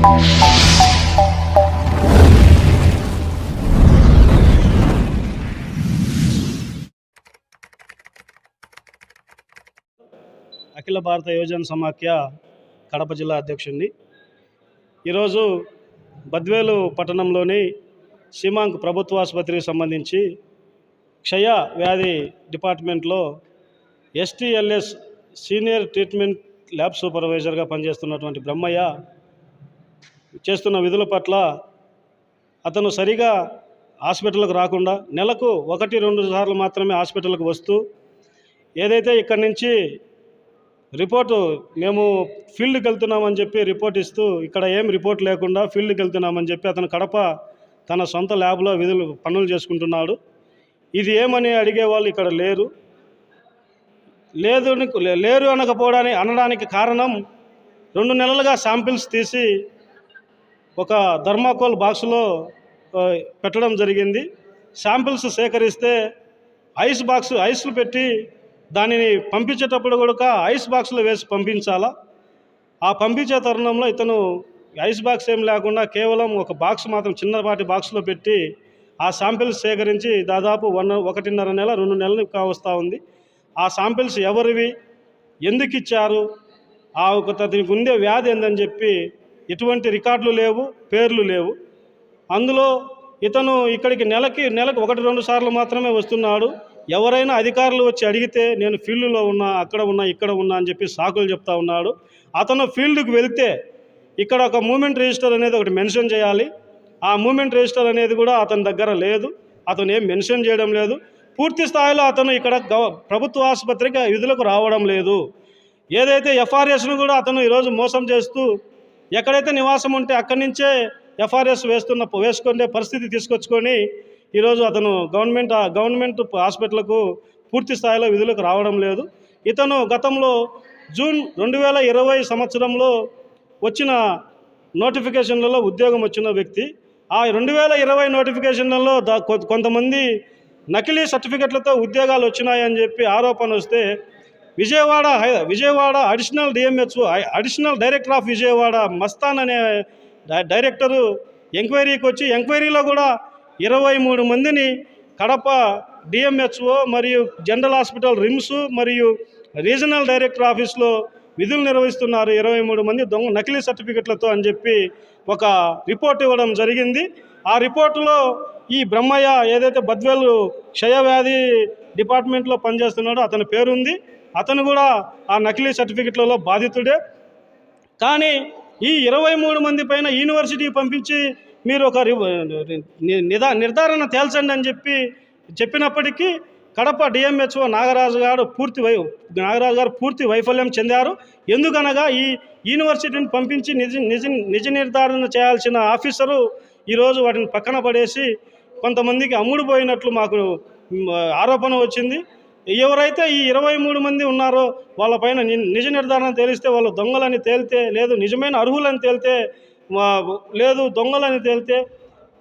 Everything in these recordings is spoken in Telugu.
అఖిల భారత యోజన సమాఖ్య కడప జిల్లా అధ్యక్షుడిని. ఈరోజు బద్వేలు పట్టణంలోని సీమాంక్ ప్రభుత్వ ఆసుపత్రికి సంబంధించి క్షయ వ్యాధి డిపార్ట్మెంట్లో ఎస్టీఎల్ఎస్ సీనియర్ ట్రీట్మెంట్ ల్యాబ్ సూపర్వైజర్గా పనిచేస్తున్నటువంటి బ్రహ్మయ్య చేస్తున్న విధుల పట్ల అతను సరిగా హాస్పిటల్కు రాకుండా నెలకు ఒకటి రెండు సార్లు మాత్రమే హాస్పిటల్కి వస్తూ ఏదైతే ఇక్కడి నుంచి రిపోర్టు మేము ఫీల్డ్కి వెళ్తున్నామని చెప్పి రిపోర్ట్ ఇస్తూ ఇక్కడ ఏం రిపోర్ట్ లేకుండా ఫీల్డ్కి వెళ్తున్నామని చెప్పి అతను కడప తన సొంత ల్యాబ్లో విధులు పనులు చేసుకుంటున్నాడు. ఇది ఏమని అడిగే వాళ్ళు ఇక్కడ లేరు. లేదు లేరు అనకపోవడానికి అనడానికి కారణం రెండు నెలలుగా శాంపిల్స్ తీసి ఒక ధర్మాకోల్ బాక్స్లో పెట్టడం జరిగింది. శాంపిల్స్ సేకరిస్తే ఐస్ బాక్స్ ఐస్లు పెట్టి దానిని పంపించేటప్పుడు కూడా ఐస్ బాక్స్లో వేసి పంపించాలా. ఆ పంపించే తరుణంలో ఇతను ఐస్ బాక్స్ ఏం లేకుండా కేవలం ఒక బాక్స్ మాత్రం చిన్నపాటి బాక్స్లో పెట్టి ఆ శాంపిల్స్ సేకరించి దాదాపు వన్ ఒకటిన్నర నెల రెండు నెలలు కావస్తూ ఉంది. ఆ శాంపిల్స్ ఎవరివి? ఎందుకు ఇచ్చారు ఆ ఒక దీనికి ఉండే వ్యాధి ఏందని చెప్పి ఎటువంటి రికార్డులు లేవు పేర్లు లేవు. అందులో ఇతను ఇక్కడికి నెలకి నెలకు ఒకటి రెండు సార్లు మాత్రమే వస్తున్నాడు. ఎవరైనా అధికారులు వచ్చి అడిగితే నేను ఫీల్డ్లో ఉన్నా అక్కడ ఉన్నా ఇక్కడ ఉన్నా అని చెప్పి సాకులు చెప్తా ఉన్నాడు. అతను ఫీల్డ్కి వెళ్తే ఇక్కడ ఒక మూమెంట్ రిజిస్టర్ అనేది ఒకటి మెన్షన్ చేయాలి. ఆ మూమెంట్ రిజిస్టర్ అనేది కూడా అతని దగ్గర లేదు. అతను ఏం మెన్షన్ చేయడం లేదు. పూర్తి స్థాయిలో అతను ఇక్కడ ప్రభుత్వ ఆసుపత్రికి విధులకు రావడం లేదు. ఏదైతే ఎఫ్ఆర్ఎస్ను కూడా అతను ఈరోజు మోసం చేస్తూ ఎక్కడైతే నివాసం ఉంటే అక్కడి నుంచే ఎఫ్ఆర్ఎస్ వేస్తున్న వేసుకునే పరిస్థితి తీసుకొచ్చుకొని ఈరోజు అతను గవర్నమెంట్ గవర్నమెంట్ హాస్పిటల్కు పూర్తి స్థాయిలో విధులకు రావడం లేదు. ఇతను గతంలో జూన్ రెండు వేల ఇరవై సంవత్సరంలో వచ్చిన నోటిఫికేషన్లలో ఉద్యోగం వచ్చిన వ్యక్తి. ఆ రెండు వేల ఇరవై నోటిఫికేషన్లలో కొంతమంది నకిలీ సర్టిఫికెట్లతో ఉద్యోగాలు వచ్చినాయని చెప్పి ఆరోపణ వస్తే Vijayawada Vijayawada additional DMHO additional director of Vijayawada Mastan అనే డై- డైరెక్టరు ఎంక్వైరీకి వచ్చి ఎంక్వైరీలో కూడా ఇరవై మూడు మందిని కడప డిఎంహెచ్ఓ మరియు జనరల్ హాస్పిటల్ రిమ్స్ మరియు రీజనల్ డైరెక్టర్ ఆఫీస్లో విధులు నిర్వహిస్తున్నారు. ఇరవై మూడు మంది దొంగ నకిలీ సర్టిఫికెట్లతో అని చెప్పి ఒక రిపోర్ట్ ఇవ్వడం జరిగింది. ఆ రిపోర్టులో ఈ బ్రహ్మయ్య ఏదైతే బద్వేలు క్షయవ్యాధి డిపార్ట్మెంట్లో పనిచేస్తున్నాడో అతని పేరుంది. అతను కూడా ఆ నకిలీ సర్టిఫికెట్లలో బాధితుడే. కానీ ఈ ఇరవై మూడు మంది పైన యూనివర్సిటీ పంపించి మీరు ఒక నిదా నిర్ధారణ తేల్చండి అని చెప్పి చెప్పినప్పటికీ కడప డిఎంహెచ్ఓ నాగరాజు గారు పూర్తి వై నాగరాజు గారు పూర్తి వైఫల్యం చెందారు. ఎందుకనగా ఈ యూనివర్సిటీని పంపించి నిజ నిజ నిజ నిర్ధారణ చేయాల్సిన ఆఫీసరు ఈరోజు వాటిని పక్కన పడేసి కొంతమందికి అమ్ముడు పోయినట్లు మాకు ఆరోపణ వచ్చింది. ఎవరైతే ఈ ఇరవై మూడు మంది ఉన్నారో వాళ్ళపైన ని- నిజ నిర్ధారణ తేలిస్తే వాళ్ళు దొంగలని తేలితే లేదు నిజమైన అర్హులని తేలితే లేదు దొంగలని తేలితే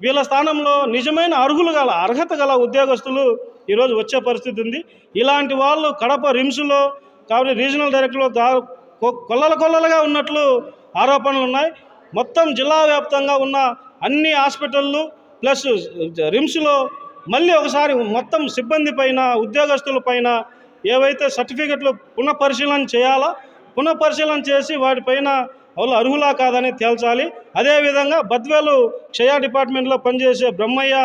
వీళ్ళ స్థానంలో నిజమైన అర్హులు గల అర్హత గల ఉద్యోగస్తులు ఈరోజు వచ్చే పరిస్థితి ఉంది. ఇలాంటి వాళ్ళు కడప రిమ్స్లో కాబట్టి రీజనల్ డైరెక్టర్లో దా కొల్లల కొల్లలుగా ఉన్నట్లు ఆరోపణలు ఉన్నాయి. మొత్తం జిల్లా వ్యాప్తంగా ఉన్న అన్ని హాస్పిటళ్ళు ప్లస్ రిమ్స్లో మళ్ళీ ఒకసారి మొత్తం సిబ్బంది పైన ఉద్యోగస్తుల పైన ఏవైతే సర్టిఫికెట్లు పునఃపరిశీలన చేయాలా పునఃపరిశీలన చేసి వాటిపైన వాళ్ళు అర్హులా కాదని తేల్చాలి. అదేవిధంగా బద్వేలు క్షయ డిపార్ట్మెంట్లో పనిచేసే బ్రహ్మయ్య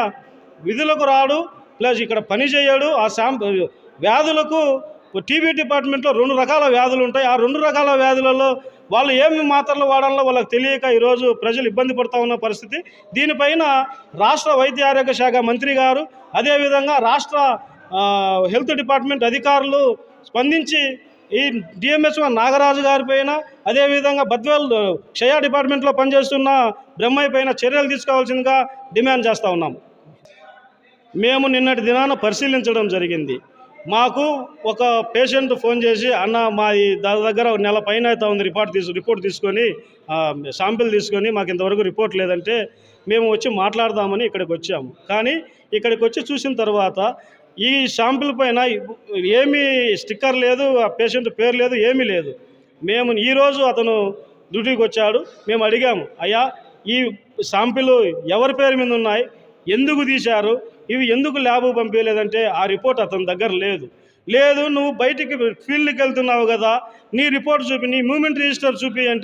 విధులకు రాడు ప్లస్ ఇక్కడ పని చేయడు. ఆ శాంప్ వ్యాధులకు టీబీ డిపార్ట్మెంట్లో రెండు రకాల వ్యాధులు ఉంటాయి. ఆ రెండు రకాల వ్యాధులలో వాళ్ళు ఏమి మాత్రలు వాడాలో వాళ్ళకి తెలియక ఈరోజు ప్రజలు ఇబ్బంది పడుతూ ఉన్న పరిస్థితి. దీనిపైన రాష్ట్ర వైద్య ఆరోగ్య శాఖ మంత్రి గారు అదేవిధంగా రాష్ట్ర హెల్త్ డిపార్ట్మెంట్ అధికారులు స్పందించి ఈ డిఎంఎస్ఓ నాగరాజు గారి పైన అదేవిధంగా బద్వేల్ క్షయ డిపార్ట్మెంట్లో పనిచేస్తున్న బ్రహ్మయ్య పైన చర్యలు తీసుకోవాల్సిందిగా డిమాండ్ చేస్తూ ఉన్నాం. మేము నిన్నటి దినాన పరిశీలించడం జరిగింది. మాకు ఒక పేషెంట్ ఫోన్ చేసి అన్న మా ఈ దాని దగ్గర నెల పైన అవుతా ఉంది రిపోర్ట్ తీసు రిపోర్ట్ తీసుకొని శాంపిల్ తీసుకొని మాకు ఇంతవరకు రిపోర్ట్ లేదంటే మేము వచ్చి మాట్లాడదామని ఇక్కడికి వచ్చాము. కానీ ఇక్కడికి వచ్చి చూసిన తర్వాత ఈ శాంపిల్ పైన ఏమీ స్టిక్కర్ లేదు ఆ పేషెంట్ పేరు లేదు ఏమీ లేదు. మేము ఈరోజు అతను డ్యూటీకి వచ్చాడు. మేము అడిగాము అయ్యా ఈ శాంపిల్ ఎవరి పేరు మీద ఉన్నాయి? ఎందుకు తీశారు? ఇవి ఎందుకు ల్యాబ్ పంపించలేదంటే ఆ రిపోర్ట్ అతని దగ్గర లేదు. లేదు నువ్వు బయటికి ఫీల్డ్కి వెళ్తున్నావు కదా నీ రిపోర్ట్ చూపి నీ మూమెంట్ రిజిస్టర్ చూపి అంటే